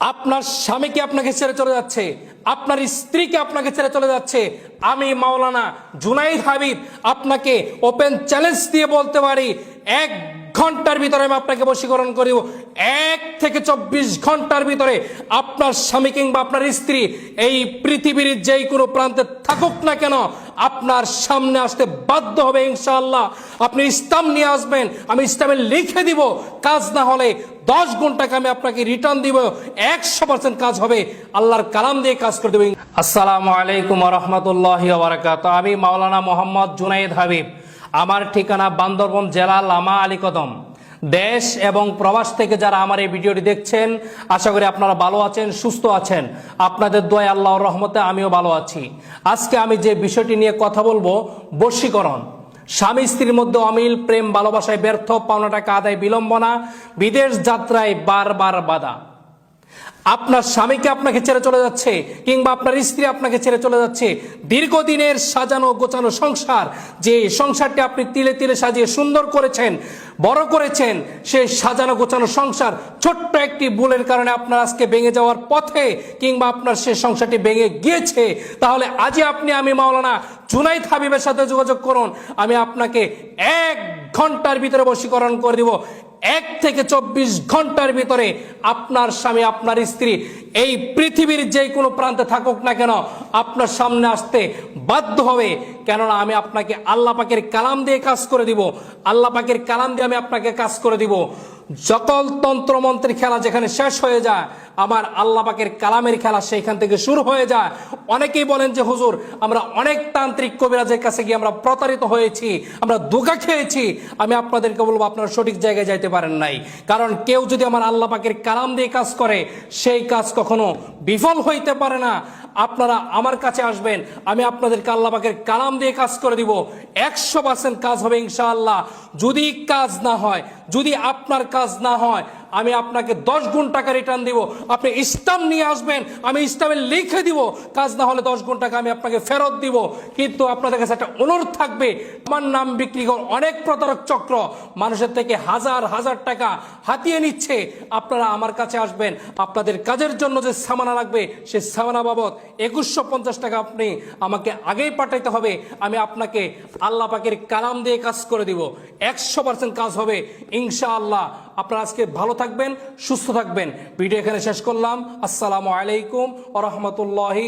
আপনার স্বামীকে আপনাকে ছেড়ে চলে যাচ্ছে, আপনার স্ত্রীকে আপনাকে ছেড়ে চলে যাচ্ছে। আমি মাওলানা জুনাইদ হাবিব আপনাকে ওপেন চ্যালেঞ্জ দিয়ে বলতে পারি, এক ঘণ্টার ভিতরে আমি আপনাকে বশীকরণ করিব। এক থেকে চব্বিশ ঘণ্টার ভিতরে আপনার স্বামী কিংবা আপনার স্ত্রী এই পৃথিবীর যেই কোনো প্রান্তে থাকুক না কেন আপনার সামনে আসতে বাধ্য হবে ইনশাআল্লাহ। আপনি ইসলাম নিয়ে আসবেন, আমি ইসলামে লিখে দিব। কাজ না হলে দশ ঘন্টাকে আমি আপনাকে রিটার্ন দিব, একশো পার্সেন্ট কাজ হবে। আল্লাহর কালাম দিয়ে কাজ করে দেবেন আসসালামু আলাইকুম রহমতুল্লাহ বারাকাত আমি মাওলানা মোহাম্মদ জুনাইদ হাবিব। আমার ঠিকানা বান্দরবন জেলা লামা আলী কদম। দেশ এবং প্রবাস থেকে যারা আমার এই ভিডিওটি দেখছেন, আশা করি আপনারা ভালো আছেন, সুস্থ আছেন। আপনাদের দোয়া আল্লাহর রহমতে আমিও ভালো আছি। আজকে আমি যে বিষয়টি নিয়ে কথা বলব, বশীকরণ। স্বামী স্ত্রীর মধ্যে অমিল, প্রেম, ভালোবাসায় ব্যর্থ, পাওনা টাকা আদায় বিলম্বনা বিদেশ যাত্রায় বারবার বাধা। আপনার স্বামীকে আপনাকে ছেড়ে চলে যাচ্ছে, কিংবা আপনার স্ত্রী আপনাকে ছেড়ে চলে যাচ্ছে। দীর্ঘদিনের সাজানো গোছানো সংসার, যে সংসারটি আপনি তিলে তিলে সাজিয়ে সুন্দর করেছেন, বড় করেছেন, সেই সাজানো গোছানো সংসার ছোট্ট একটি ভুলের কারণে আপনার আজকে ভেঙে যাওয়ার পথে, কিংবা আপনার সেই সংসারটি ভেঙে গিয়েছে। তাহলে আজই আপনি আমি মাওলানা জুনাইদ হাবিবের সাথে যোগাযোগ করুন। আমি আপনাকে এক ঘণ্টার ভিতরে বশীকরণ করে দিব। এক থেকে চব্বিশ ঘণ্টার ভিতরে আপনার স্বামী, আপনার স্ত্রী এই পৃথিবীর যে কোনো প্রান্তে থাকুক না কেন আপনার সামনে আসতে বাধ্য হবে। কেননা আমি আপনাকে আল্লাহ পাকের কালাম দিয়ে কাজ করে দিব। আল্লাহ পাকের কালাম দিয়ে আমি আপনাকে কাজ করে দিব। সকল তন্ত্রমন্ত্রের খেলা যেখানে শেষ হয়ে যায়, আমার আল্লাহ পাকের কালামের খেলা সেইখান থেকে শুরু হয়ে যায়। অনেকেই বলেন যে, হুজুর, আমরা অনেক তান্ত্রিক কবিরাজের কাছে গিয়ে আমরা প্রতারিত হয়েছি, আমরা ধোকা খেয়েছি। আমি আপনাদেরকে বলব, আপনারা সঠিক জায়গায় যাইতে পারেন নাই। কারণ কেউ যদি আমার আল্লাহ পাকের কালাম দিয়ে কাজ করে, সেই কাজ কখনো বিফল হইতে পারে না। আপনারা আমার কাছে আসবেন, আমি আপনাদের কাল্লাবাকের কালাম দিয়ে কাজ করে দিব। একশো পার্সেন্ট কাজ হবে ইনশাআল্লাহ। যদি কাজ না হয়, যদি আপনার কাজ না হয় আমি আপনাকে দশ গুণ টাকা রিটার্ন দিব। আপনি ইসলাম নিয়ে আসবেন, আমি ইসলামে লিখে দিব। কাজ না হলে দশ গুণ টাকা আমি আপনাকে ফেরত দিব। কিন্তু আপনাদের কাছে একটা অনুরোধ থাকবে, আমার নাম বিক্রি কর, অনেক প্রতারক চক্র মানুষের থেকে হাজার হাজার টাকা হাতিয়ে নিচ্ছে। আপনারা আমার কাছে আসবেন, আপনাদের কাজের জন্য যে সামানা লাগবে, সে সামানা বাবদ একুশশো পঞ্চাশ টাকা আপনি আমাকে আগেই পাঠাইতে হবে। আমি আপনাকে আল্লাহ পাকের কালাম দিয়ে কাজ করে দিব। একশো পার্সেন্ট কাজ হবে, ইনশাআল্লাহ। আপনারা আজকে ভালো থাকবেন সুস্থ থাকবেন। ভিডিও এখানে শেষ করলাম। আসসালামু আলাইকুম ও রহমতুল্লাহি